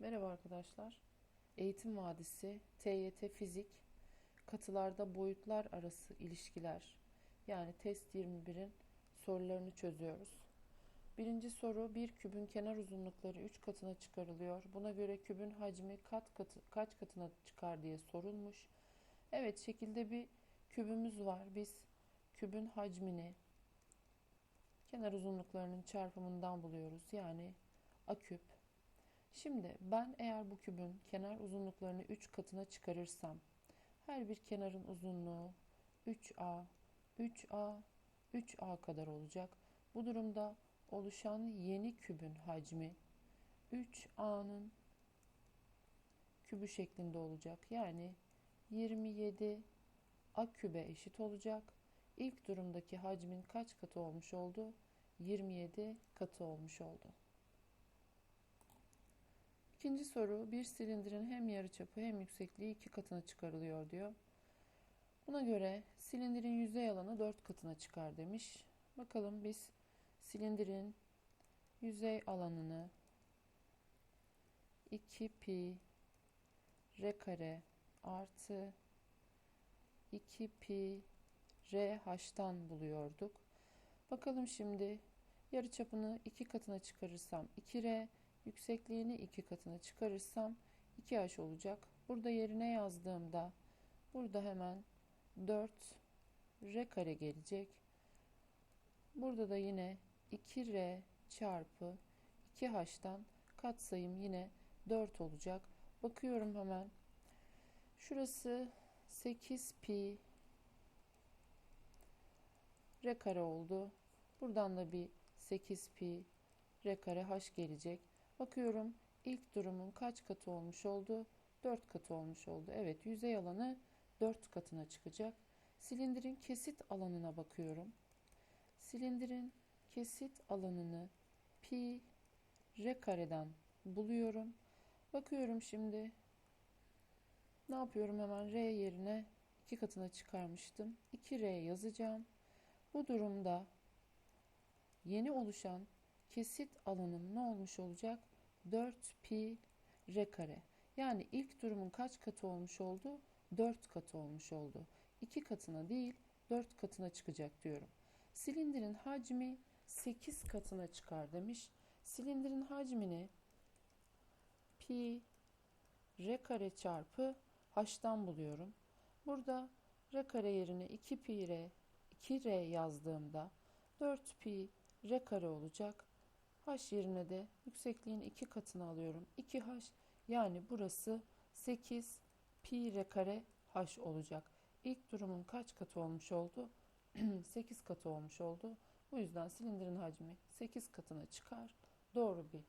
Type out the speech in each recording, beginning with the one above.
Merhaba arkadaşlar. Eğitim Vadisi TYT Fizik katılarda boyutlar arası ilişkiler yani test 21'in sorularını çözüyoruz. Birinci soru bir kübün kenar uzunlukları 3 katına çıkarılıyor. Buna göre kübün hacmi kat katı, kaç katına çıkar diye sorulmuş. Evet şekilde bir kübümüz var. Biz kübün hacmini kenar uzunluklarının çarpımından buluyoruz. Yani a küp Şimdi ben eğer bu kübün kenar uzunluklarını 3 katına çıkarırsam her bir kenarın uzunluğu 3a, 3a, 3a kadar olacak. Bu durumda oluşan yeni kübün hacmi 3a'nın kübü şeklinde olacak. Yani 27 a kübe eşit olacak. İlk durumdaki hacmin kaç katı olmuş oldu? 27 katı olmuş oldu. İkinci soru bir silindirin hem yarıçapı hem yüksekliği iki katına çıkarılıyor diyor. Buna göre silindirin yüzey alanı dört katına çıkar demiş. Bakalım biz silindirin yüzey alanını 2 pi r kare artı 2 pi r h'tan buluyorduk. Bakalım şimdi yarıçapını iki katına çıkarırsam 2r Yüksekliğini iki katına çıkarırsam 2h olacak. Burada yerine yazdığımda burada hemen 4 r kare gelecek. Burada da yine 2r çarpı 2h'tan katsayım yine 4 olacak. Bakıyorum hemen. Şurası 8 pi r kare oldu. Buradan da bir 8 pi r kare h gelecek. Bakıyorum ilk durumun kaç katı olmuş oldu? 4 katı olmuş oldu. Evet yüzey alanı 4 katına çıkacak. Silindirin kesit alanına bakıyorum. Silindirin kesit alanını pi r kareden buluyorum. Bakıyorum şimdi. Ne yapıyorum hemen r yerine 2 katına çıkarmıştım. 2r yazacağım. Bu durumda yeni oluşan kesit alanım ne olmuş olacak? 4 pi r kare. Yani ilk durumun kaç katı olmuş oldu? 4 katı olmuş oldu. 2 katına değil 4 katına çıkacak diyorum. Silindirin hacmi 8 katına çıkar demiş. Silindirin hacmini pi r kare çarpı h'tan buluyorum. Burada r kare yerine 2 pi r 2r yazdığımda 4 pi r kare olacak. H yerine de yüksekliğin iki katını alıyorum. 2H yani burası 8 pi r kare H olacak. İlk durumun kaç katı olmuş oldu? 8 katı olmuş oldu. Bu yüzden silindirin hacmi 8 katına çıkar. Doğru bir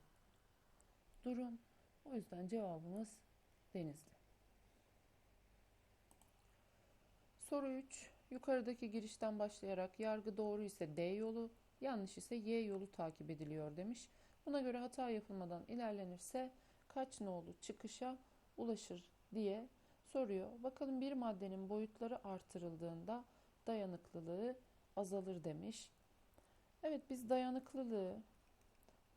durum. O yüzden cevabımız Denizli. Soru 3. Yukarıdaki girişten başlayarak yargı doğru ise D yolu, Yanlış ise Y yolu takip ediliyor demiş. Buna göre hata yapılmadan ilerlenirse kaç nolu çıkışa ulaşır diye soruyor. Bakalım bir maddenin boyutları artırıldığında dayanıklılığı azalır demiş. Evet biz dayanıklılığı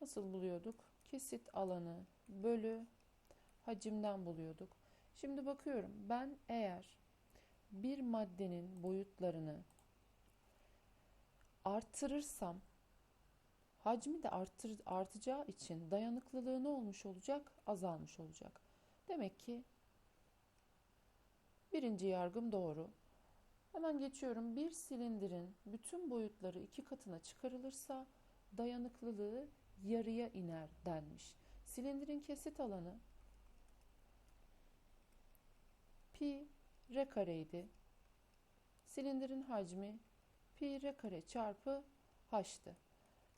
nasıl buluyorduk? Kesit alanı bölü hacimden buluyorduk. Şimdi bakıyorum ben eğer bir maddenin boyutlarını arttırırsam hacmi de arttır, artacağı için dayanıklılığı ne olmuş olacak? Azalmış olacak. Demek ki birinci yargım doğru. Hemen geçiyorum. Bir silindirin bütün boyutları iki katına çıkarılırsa dayanıklılığı yarıya iner denmiş. Silindirin kesit alanı pi r kareydi. Silindirin hacmi pi r kare çarpı h'tı.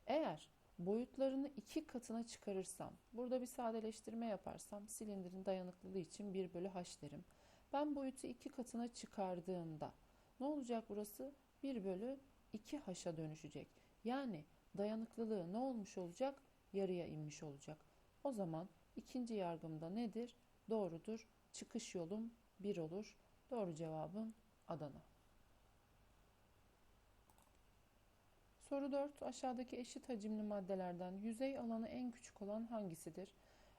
Eğer boyutlarını iki katına çıkarırsam, burada bir sadeleştirme yaparsam silindirin dayanıklılığı için 1 bölü h derim. Ben boyutu iki katına çıkardığımda ne olacak burası? 1 bölü 2 h'a dönüşecek. Yani dayanıklılığı ne olmuş olacak? Yarıya inmiş olacak. O zaman ikinci yargımda nedir? Doğrudur. Çıkış yolum 1 olur. Doğru cevabım Adana. Soru 4. Aşağıdaki eşit hacimli maddelerden yüzey alanı en küçük olan hangisidir?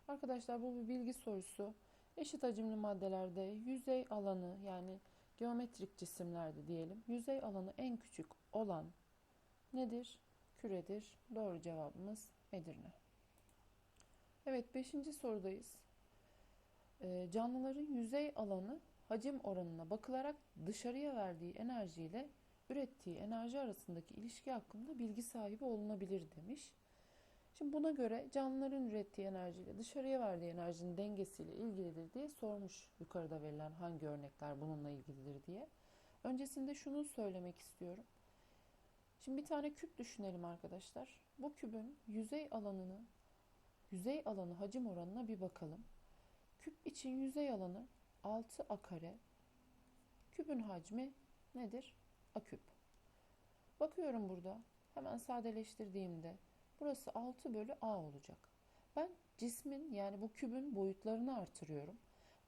Arkadaşlar bu bir bilgi sorusu. Eşit hacimli maddelerde yüzey alanı yani geometrik cisimlerde diyelim yüzey alanı en küçük olan nedir? Küredir. Doğru cevabımız Edirne. Evet 5. sorudayız. Ee, canlıların yüzey alanı hacim oranına bakılarak dışarıya verdiği enerjiyle ürettiği enerji arasındaki ilişki hakkında bilgi sahibi olunabilir demiş. Şimdi buna göre canlıların ürettiği enerjiyle dışarıya verdiği enerjinin dengesiyle ilgilidir diye sormuş yukarıda verilen hangi örnekler bununla ilgilidir diye. Öncesinde şunu söylemek istiyorum. Şimdi bir tane küp düşünelim arkadaşlar. Bu kübün yüzey alanını, yüzey alanı hacim oranına bir bakalım. Küp için yüzey alanı 6 a kare. Kübün hacmi nedir? A küp. Bakıyorum burada. Hemen sadeleştirdiğimde burası 6 bölü a olacak. Ben cismin yani bu kübün boyutlarını artırıyorum.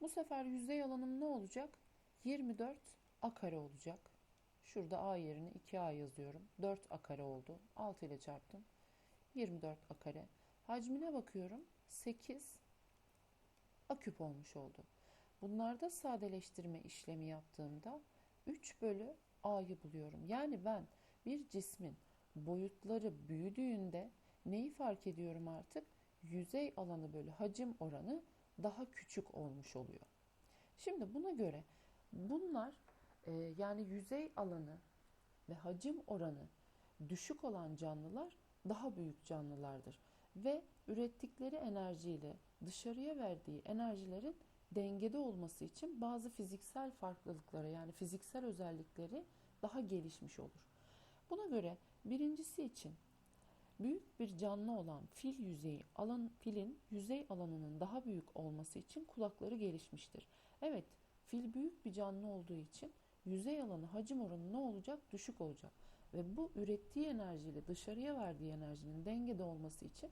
Bu sefer yüzey alanım ne olacak? 24 a kare olacak. Şurada a yerine 2a yazıyorum. 4 a kare oldu. 6 ile çarptım. 24 a kare. Hacmine bakıyorum. 8 a küp olmuş oldu. Bunlarda sadeleştirme işlemi yaptığımda 3 bölü a'yı buluyorum. Yani ben bir cismin boyutları büyüdüğünde neyi fark ediyorum artık? Yüzey alanı bölü hacim oranı daha küçük olmuş oluyor. Şimdi buna göre bunlar e, yani yüzey alanı ve hacim oranı düşük olan canlılar daha büyük canlılardır ve ürettikleri enerjiyle dışarıya verdiği enerjilerin dengede olması için bazı fiziksel farklılıklara yani fiziksel özellikleri daha gelişmiş olur. Buna göre birincisi için büyük bir canlı olan fil yüzeyi alan filin yüzey alanının daha büyük olması için kulakları gelişmiştir. Evet, fil büyük bir canlı olduğu için yüzey alanı hacim oranı ne olacak? Düşük olacak. Ve bu ürettiği enerjiyle dışarıya verdiği enerjinin dengede olması için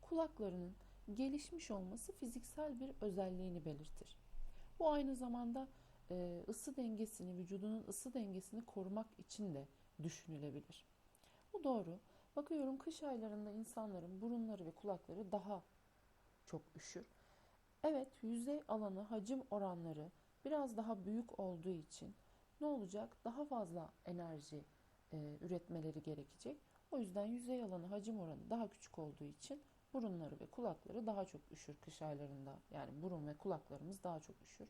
kulaklarının gelişmiş olması fiziksel bir özelliğini belirtir. Bu aynı zamanda e, ısı dengesini, vücudunun ısı dengesini korumak için de düşünülebilir. Bu doğru. Bakıyorum kış aylarında insanların burunları ve kulakları daha çok üşür. Evet, yüzey alanı, hacim oranları biraz daha büyük olduğu için ne olacak? Daha fazla enerji e, üretmeleri gerekecek. O yüzden yüzey alanı, hacim oranı daha küçük olduğu için burunları ve kulakları daha çok üşür kış aylarında. Yani burun ve kulaklarımız daha çok üşür.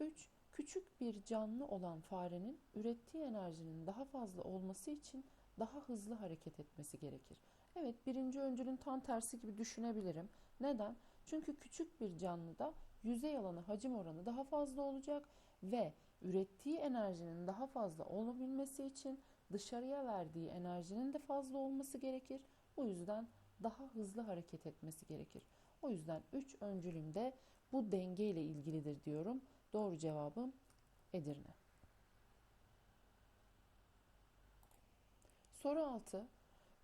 3. Küçük bir canlı olan farenin ürettiği enerjinin daha fazla olması için daha hızlı hareket etmesi gerekir. Evet birinci öncülün tam tersi gibi düşünebilirim. Neden? Çünkü küçük bir canlıda yüzey alanı hacim oranı daha fazla olacak ve ürettiği enerjinin daha fazla olabilmesi için dışarıya verdiği enerjinin de fazla olması gerekir. O yüzden daha hızlı hareket etmesi gerekir. O yüzden 3 öncülümde bu denge ile ilgilidir diyorum. Doğru cevabım Edirne. Soru 6.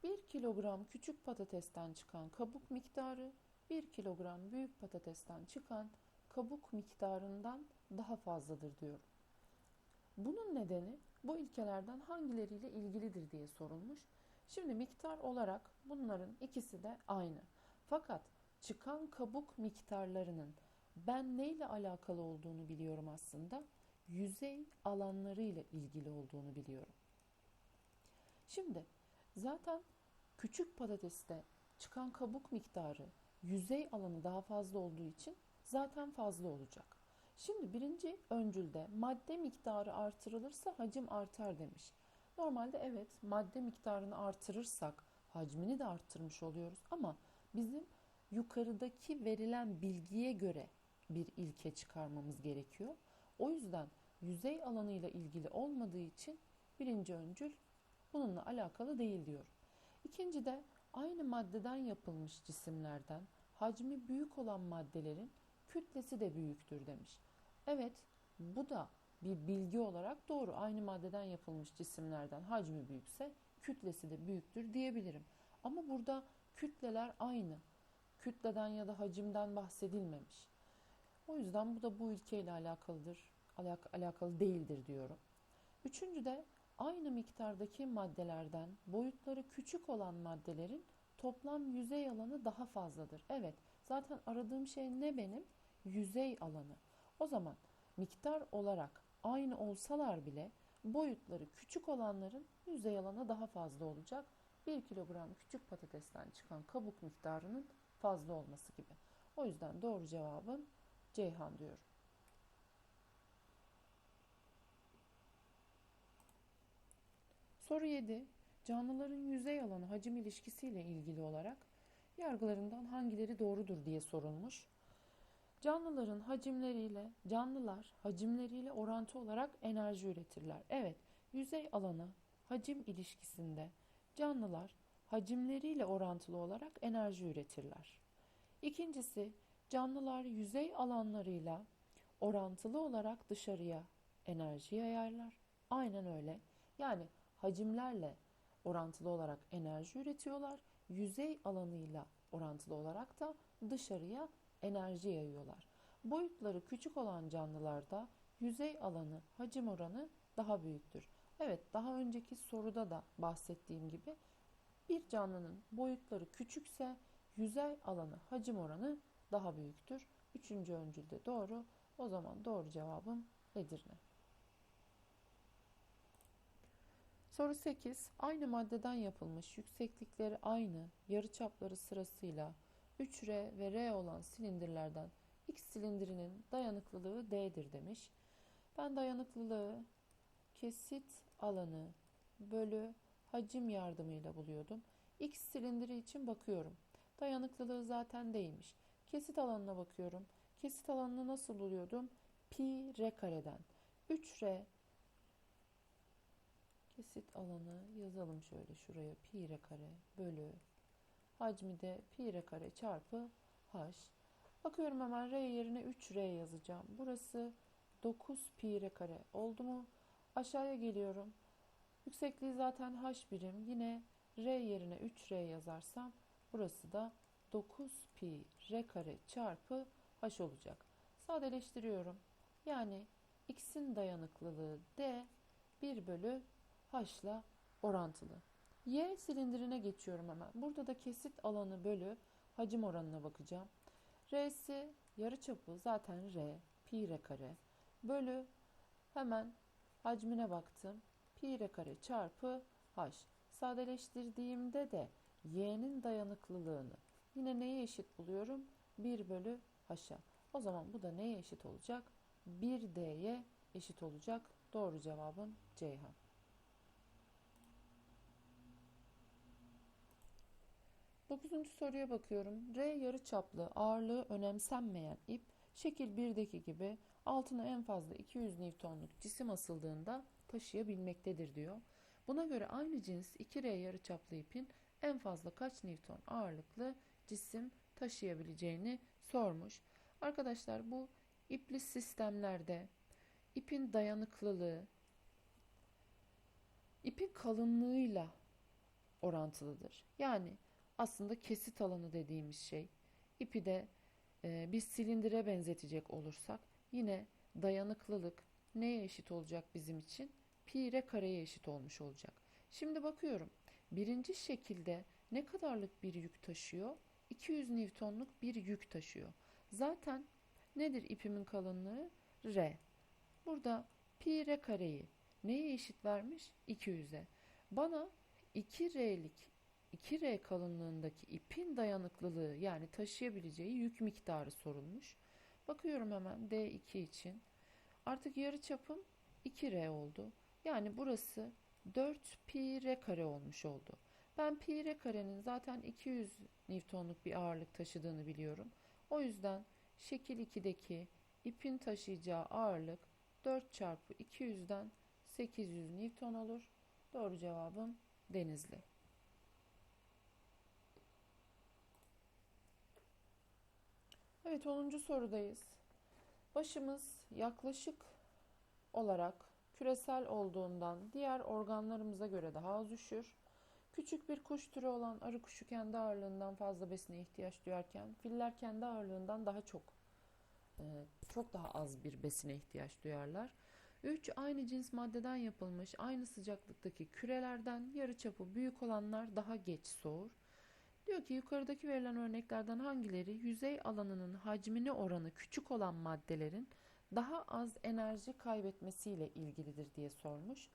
1 kilogram küçük patatesten çıkan kabuk miktarı 1 kilogram büyük patatesten çıkan kabuk miktarından daha fazladır diyorum. Bunun nedeni bu ilkelerden hangileriyle ilgilidir diye sorulmuş. Şimdi miktar olarak bunların ikisi de aynı. Fakat çıkan kabuk miktarlarının ben neyle alakalı olduğunu biliyorum aslında. Yüzey alanlarıyla ilgili olduğunu biliyorum. Şimdi zaten küçük patateste çıkan kabuk miktarı yüzey alanı daha fazla olduğu için zaten fazla olacak. Şimdi birinci öncülde madde miktarı artırılırsa hacim artar demiş. Normalde evet madde miktarını artırırsak hacmini de arttırmış oluyoruz ama bizim yukarıdaki verilen bilgiye göre bir ilke çıkarmamız gerekiyor. O yüzden yüzey alanıyla ilgili olmadığı için birinci öncül bununla alakalı değil diyorum. İkinci de aynı maddeden yapılmış cisimlerden hacmi büyük olan maddelerin kütlesi de büyüktür demiş. Evet bu da bir bilgi olarak doğru. Aynı maddeden yapılmış cisimlerden hacmi büyükse kütlesi de büyüktür diyebilirim. Ama burada kütleler aynı. Kütleden ya da hacimden bahsedilmemiş. O yüzden bu da bu ilkeyle alakalıdır, alak alakalı değildir diyorum. Üçüncü de aynı miktardaki maddelerden boyutları küçük olan maddelerin toplam yüzey alanı daha fazladır. Evet, Zaten aradığım şey ne benim? Yüzey alanı. O zaman miktar olarak aynı olsalar bile boyutları küçük olanların yüzey alanı daha fazla olacak. 1 kilogram küçük patatesten çıkan kabuk miktarının fazla olması gibi. O yüzden doğru cevabım Ceyhan diyorum. Soru 7. Canlıların yüzey alanı hacim ilişkisiyle ilgili olarak yargılarından hangileri doğrudur diye sorulmuş. Canlıların hacimleriyle, canlılar hacimleriyle orantı olarak enerji üretirler. Evet, yüzey alanı hacim ilişkisinde canlılar hacimleriyle orantılı olarak enerji üretirler. İkincisi, canlılar yüzey alanlarıyla orantılı olarak dışarıya enerji yayarlar. Aynen öyle. Yani hacimlerle orantılı olarak enerji üretiyorlar. Yüzey alanıyla orantılı olarak da dışarıya enerji yayıyorlar. Boyutları küçük olan canlılarda yüzey alanı, hacim oranı daha büyüktür. Evet, daha önceki soruda da bahsettiğim gibi bir canlının boyutları küçükse yüzey alanı, hacim oranı daha büyüktür. Üçüncü öncülde doğru. O zaman doğru cevabım Edirne. Soru 8. Aynı maddeden yapılmış yükseklikleri aynı, yarıçapları sırasıyla 3R ve R olan silindirlerden X silindirinin dayanıklılığı D'dir demiş. Ben dayanıklılığı kesit alanı bölü hacim yardımıyla buluyordum. X silindiri için bakıyorum. Dayanıklılığı zaten değilmiş. Kesit alanına bakıyorum. Kesit alanını nasıl buluyordum? Pi R kareden. 3R kesit alanı yazalım şöyle şuraya pi R kare bölü hacmi de pi R kare çarpı h. Bakıyorum hemen R yerine 3R yazacağım. Burası 9 pi R kare oldu mu? Aşağıya geliyorum. Yüksekliği zaten h birim. Yine R yerine 3R yazarsam burası da 9 pi R kare çarpı h olacak. Sadeleştiriyorum. Yani x'in dayanıklılığı d 1 bölü h ile orantılı. Y silindirine geçiyorum hemen. Burada da kesit alanı bölü hacim oranına bakacağım. R'si yarıçapı zaten R, pi R kare bölü hemen hacmine baktım. Pi R kare çarpı h. Sadeleştirdiğimde de y'nin dayanıklılığını yine neye eşit buluyorum? 1 bölü h'a. O zaman bu da neye eşit olacak? 1d'ye eşit olacak. Doğru cevabım Ceyhan. Dokuzuncu soruya bakıyorum. R yarıçaplı ağırlığı önemsenmeyen ip şekil 1'deki gibi altına en fazla 200 Newton'luk cisim asıldığında taşıyabilmektedir diyor. Buna göre aynı cins 2R yarıçaplı ipin en fazla kaç Newton ağırlıklı cisim taşıyabileceğini sormuş. Arkadaşlar bu ipli sistemlerde ipin dayanıklılığı ipin kalınlığıyla orantılıdır. Yani aslında kesit alanı dediğimiz şey. İpi de e, bir silindire benzetecek olursak yine dayanıklılık neye eşit olacak bizim için? Pi r kareye eşit olmuş olacak. Şimdi bakıyorum. Birinci şekilde ne kadarlık bir yük taşıyor? 200 Newton'luk bir yük taşıyor. Zaten nedir ipimin kalınlığı? R. Burada pi r kareyi neye eşit vermiş? 200'e. Bana 2R'lik 2R kalınlığındaki ipin dayanıklılığı yani taşıyabileceği yük miktarı sorulmuş. Bakıyorum hemen D2 için. Artık yarı çapım 2R oldu. Yani burası 4 pi r kare olmuş oldu. Ben pi r karenin zaten 200 Newton'luk bir ağırlık taşıdığını biliyorum. O yüzden şekil 2'deki ipin taşıyacağı ağırlık 4 çarpı 200'den 800 Newton olur. Doğru cevabım Denizli. Evet 10. sorudayız. Başımız yaklaşık olarak küresel olduğundan diğer organlarımıza göre daha az üşür. Küçük bir kuş türü olan arı kuşu kendi ağırlığından fazla besine ihtiyaç duyarken filler kendi ağırlığından daha çok e, çok daha az bir besine ihtiyaç duyarlar. 3. Aynı cins maddeden yapılmış aynı sıcaklıktaki kürelerden yarıçapı büyük olanlar daha geç soğur. Diyor ki yukarıdaki verilen örneklerden hangileri yüzey alanının hacmine oranı küçük olan maddelerin daha az enerji kaybetmesiyle ilgilidir diye sormuş.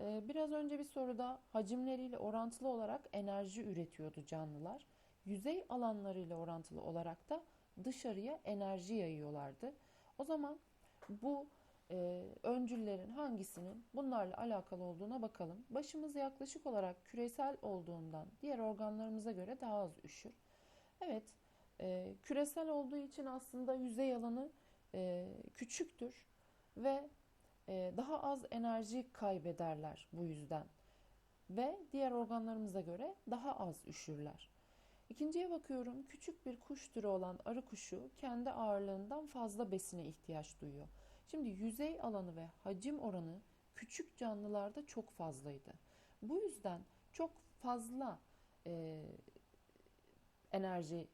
Ee, Biraz önce bir soruda hacimleriyle orantılı olarak enerji üretiyordu canlılar. Yüzey alanlarıyla orantılı olarak da dışarıya enerji yayıyorlardı. O zaman bu e, öncüllerin hangisinin bunlarla alakalı olduğuna bakalım. Başımız yaklaşık olarak küresel olduğundan diğer organlarımıza göre daha az üşür. Evet, e, küresel olduğu için aslında yüzey alanı e, küçüktür ve e, daha az enerji kaybederler bu yüzden ve diğer organlarımıza göre daha az üşürler. İkinciye bakıyorum. Küçük bir kuş türü olan arı kuşu kendi ağırlığından fazla besine ihtiyaç duyuyor. Şimdi yüzey alanı ve hacim oranı küçük canlılarda çok fazlaydı. Bu yüzden çok fazla e, enerji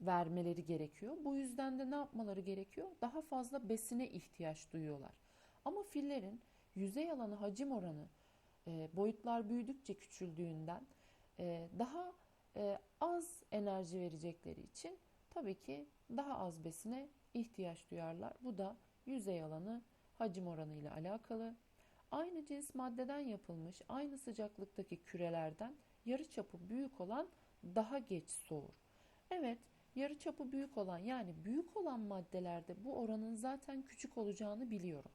vermeleri gerekiyor. Bu yüzden de ne yapmaları gerekiyor? Daha fazla besine ihtiyaç duyuyorlar. Ama fillerin yüzey alanı hacim oranı e, boyutlar büyüdükçe küçüldüğünden e, daha e, az enerji verecekleri için tabii ki daha az besine ihtiyaç duyarlar. Bu da yüzey alanı hacim oranı ile alakalı. Aynı cins maddeden yapılmış aynı sıcaklıktaki kürelerden yarıçapı büyük olan daha geç soğur. Evet, yarıçapı büyük olan yani büyük olan maddelerde bu oranın zaten küçük olacağını biliyorum.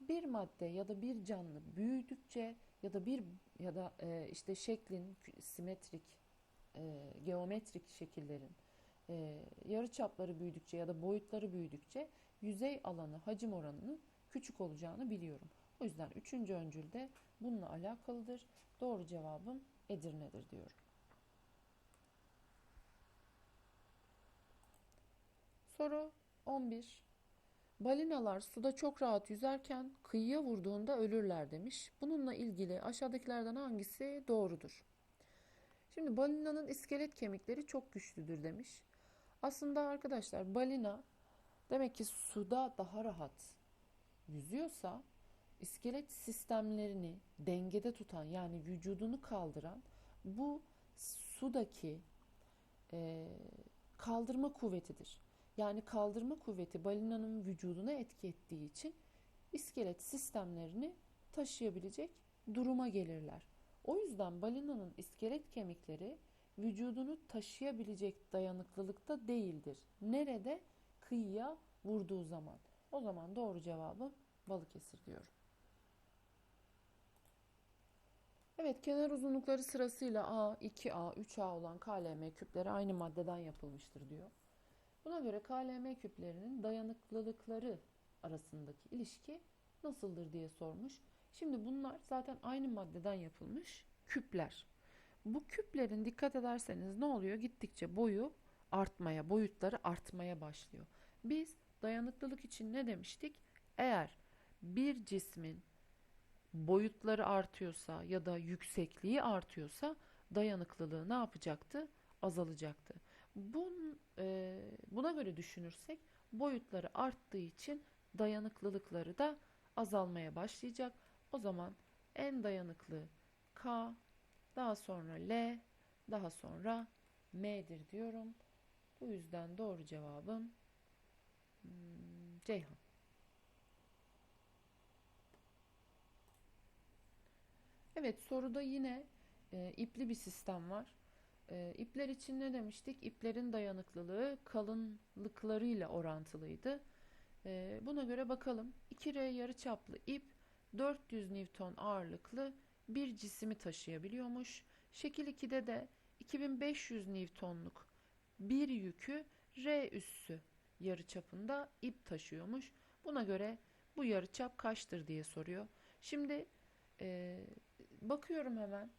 Bir madde ya da bir canlı büyüdükçe ya da bir ya da e, işte şeklin simetrik e, geometrik şekillerin e, yarıçapları büyüdükçe ya da boyutları büyüdükçe yüzey alanı hacim oranının küçük olacağını biliyorum. O yüzden üçüncü öncül de bununla alakalıdır. Doğru cevabım Edirne'dir diyorum. Soru 11. Balinalar suda çok rahat yüzerken kıyıya vurduğunda ölürler demiş. Bununla ilgili aşağıdakilerden hangisi doğrudur? Şimdi balinanın iskelet kemikleri çok güçlüdür demiş. Aslında arkadaşlar balina demek ki suda daha rahat yüzüyorsa iskelet sistemlerini dengede tutan yani vücudunu kaldıran bu sudaki e, kaldırma kuvvetidir. Yani kaldırma kuvveti balinanın vücuduna etki ettiği için iskelet sistemlerini taşıyabilecek duruma gelirler. O yüzden balinanın iskelet kemikleri vücudunu taşıyabilecek dayanıklılıkta değildir. Nerede? Kıyıya vurduğu zaman. O zaman doğru cevabı Balıkesir diyorum. Evet, kenar uzunlukları sırasıyla A, 2A, 3A olan KLM küpleri aynı maddeden yapılmıştır diyor. Buna göre KLM küplerinin dayanıklılıkları arasındaki ilişki nasıldır diye sormuş. Şimdi bunlar zaten aynı maddeden yapılmış küpler. Bu küplerin dikkat ederseniz ne oluyor? Gittikçe boyu artmaya, boyutları artmaya başlıyor. Biz dayanıklılık için ne demiştik? Eğer bir cismin boyutları artıyorsa ya da yüksekliği artıyorsa dayanıklılığı ne yapacaktı? Azalacaktı. Bun, e, buna göre düşünürsek boyutları arttığı için dayanıklılıkları da azalmaya başlayacak. O zaman en dayanıklı K, daha sonra L, daha sonra M'dir diyorum. Bu yüzden doğru cevabım hmm, Ceyhan. Evet soruda yine e, ipli bir sistem var. E, ipler için ne demiştik? İplerin dayanıklılığı kalınlıklarıyla orantılıydı. E, buna göre bakalım. 2R yarıçaplı ip 400 Newton ağırlıklı bir cisimi taşıyabiliyormuş. Şekil 2'de de 2500 Newton'luk bir yükü R üssü yarıçapında ip taşıyormuş. Buna göre bu yarıçap kaçtır diye soruyor. Şimdi e, bakıyorum hemen.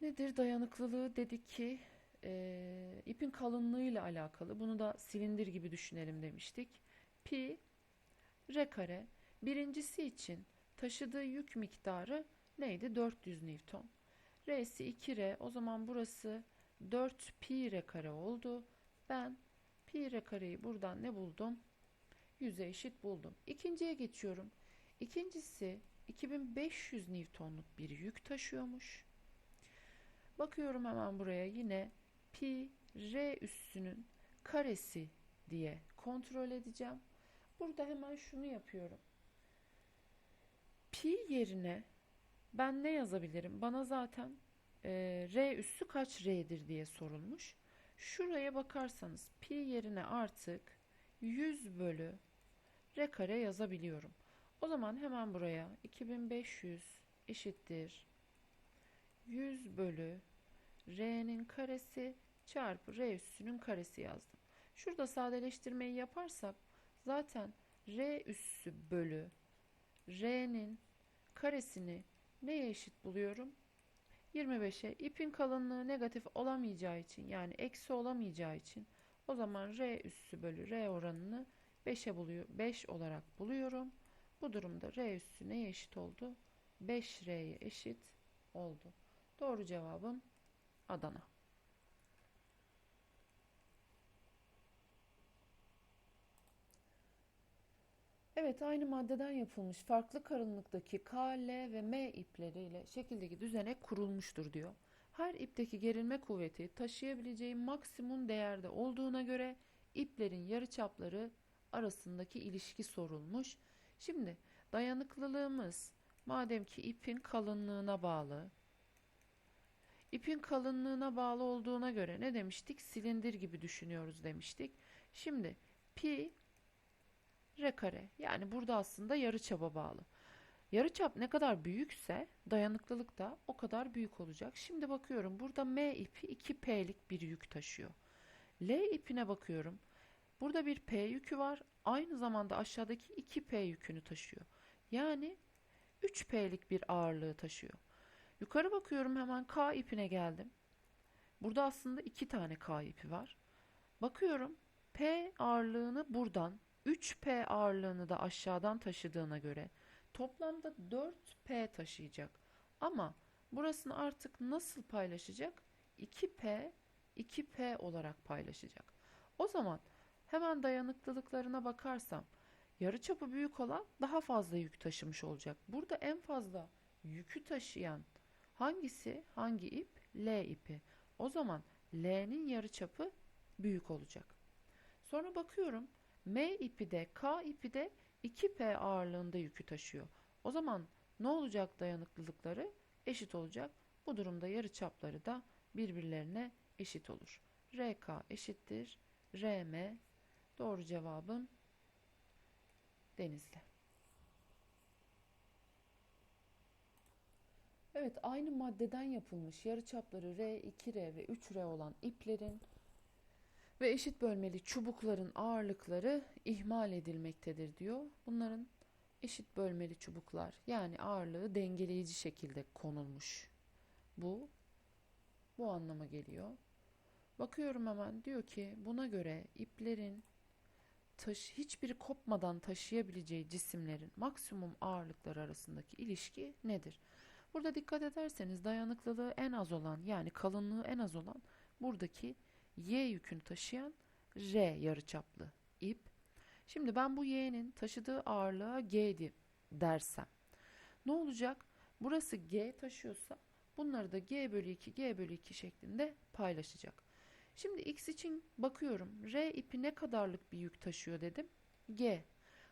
Nedir dayanıklılığı dedik ki e, ipin kalınlığıyla alakalı. Bunu da silindir gibi düşünelim demiştik. Pi r kare birincisi için taşıdığı yük miktarı neydi? 400 Newton. R'si 2R. O zaman burası 4 pi r kare oldu. Ben pi r kareyi buradan ne buldum? 100'e eşit buldum. İkinciye geçiyorum. İkincisi 2500 Newton'luk bir yük taşıyormuş. Bakıyorum hemen buraya yine pi r üssünün karesi diye kontrol edeceğim. Burada hemen şunu yapıyorum. Pi yerine ben ne yazabilirim? Bana zaten e, r üssü kaç r'dir diye sorulmuş. Şuraya bakarsanız pi yerine artık 100 bölü r kare yazabiliyorum. O zaman hemen buraya 2500 eşittir 100 bölü r'nin karesi çarpı r üssünün karesi yazdım. Şurada sadeleştirmeyi yaparsak zaten r üssü bölü r'nin karesini neye eşit buluyorum? 25'e ipin kalınlığı negatif olamayacağı için yani eksi olamayacağı için o zaman r üssü bölü r oranını 5'e buluyor 5 olarak buluyorum. Bu durumda r üssü neye eşit oldu? 5r'ye eşit oldu. Doğru cevabım Adana. Evet aynı maddeden yapılmış farklı kalınlıktaki K, L ve M ipleriyle şekildeki düzenek kurulmuştur diyor. Her ipteki gerilme kuvveti taşıyabileceği maksimum değerde olduğuna göre iplerin yarıçapları arasındaki ilişki sorulmuş. Şimdi dayanıklılığımız madem ki ipin kalınlığına bağlı. İpin kalınlığına bağlı olduğuna göre ne demiştik? Silindir gibi düşünüyoruz demiştik. Şimdi pi r kare. Yani burada aslında yarıçaba bağlı. Yarıçap ne kadar büyükse dayanıklılık da o kadar büyük olacak. Şimdi bakıyorum burada M ipi 2P'lik bir yük taşıyor. L ipine bakıyorum. Burada bir P yükü var. Aynı zamanda aşağıdaki 2P yükünü taşıyor. Yani 3P'lik bir ağırlığı taşıyor. Yukarı bakıyorum hemen K ipine geldim. Burada aslında iki tane K ipi var. Bakıyorum P ağırlığını buradan 3P ağırlığını da aşağıdan taşıdığına göre toplamda 4P taşıyacak. Ama burasını artık nasıl paylaşacak? 2P, 2P olarak paylaşacak. O zaman hemen dayanıklılıklarına bakarsam yarıçapı büyük olan daha fazla yük taşımış olacak. Burada en fazla yükü taşıyan hangisi? Hangi ip? L ipi. O zaman L'nin yarıçapı büyük olacak. Sonra bakıyorum M ipi de K ipi de 2P ağırlığında yükü taşıyor. O zaman ne olacak dayanıklılıkları? Eşit olacak. Bu durumda yarıçapları da birbirlerine eşit olur. RK eşittir RM. Doğru cevabım Denizli. Evet aynı maddeden yapılmış yarıçapları R, 2R ve 3R olan iplerin ve eşit bölmeli çubukların ağırlıkları ihmal edilmektedir diyor. Bunların eşit bölmeli çubuklar yani ağırlığı dengeleyici şekilde konulmuş. Bu bu anlama geliyor. Bakıyorum hemen diyor ki buna göre iplerin taş hiçbiri kopmadan taşıyabileceği cisimlerin maksimum ağırlıkları arasındaki ilişki nedir? Burada dikkat ederseniz dayanıklılığı en az olan yani kalınlığı en az olan buradaki Y yükünü taşıyan R yarıçaplı ip. Şimdi ben bu Y'nin taşıdığı ağırlığa G dersem ne olacak? Burası G taşıyorsa bunları da G bölü 2 G bölü 2 şeklinde paylaşacak. Şimdi X için bakıyorum. R ipi ne kadarlık bir yük taşıyor dedim. G.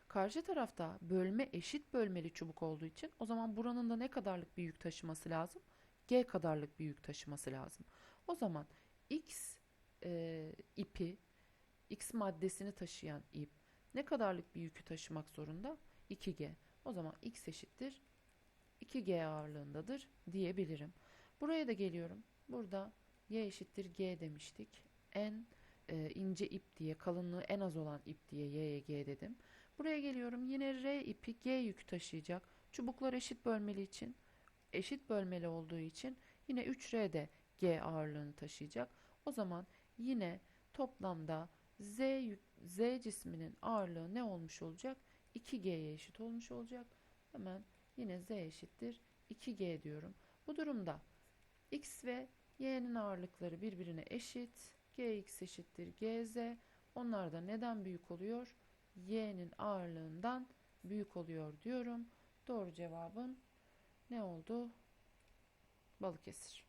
Karşı tarafta bölme eşit bölmeli çubuk olduğu için o zaman buranın da ne kadarlık bir yük taşıması lazım? G kadarlık bir yük taşıması lazım. O zaman X e, ipi, X maddesini taşıyan ip ne kadarlık bir yükü taşımak zorunda? 2G. O zaman X eşittir 2G ağırlığındadır diyebilirim. Buraya da geliyorum. Burada Y eşittir G demiştik. En e, ince ip diye, kalınlığı en az olan ip diye Y'ye G dedim. Buraya geliyorum. Yine R ipi G yükü taşıyacak. Çubuklar eşit bölmeli için, eşit bölmeli olduğu için yine 3R de G ağırlığını taşıyacak. O zaman yine toplamda Z, Z cisminin ağırlığı ne olmuş olacak? 2G'ye eşit olmuş olacak. Hemen yine Z eşittir 2G diyorum. Bu durumda X ve Y'nin ağırlıkları birbirine eşit. Gx eşittir Gz. Onlar da neden büyük oluyor? Y'nin ağırlığından büyük oluyor diyorum. Doğru cevabım ne oldu? Balıkesir.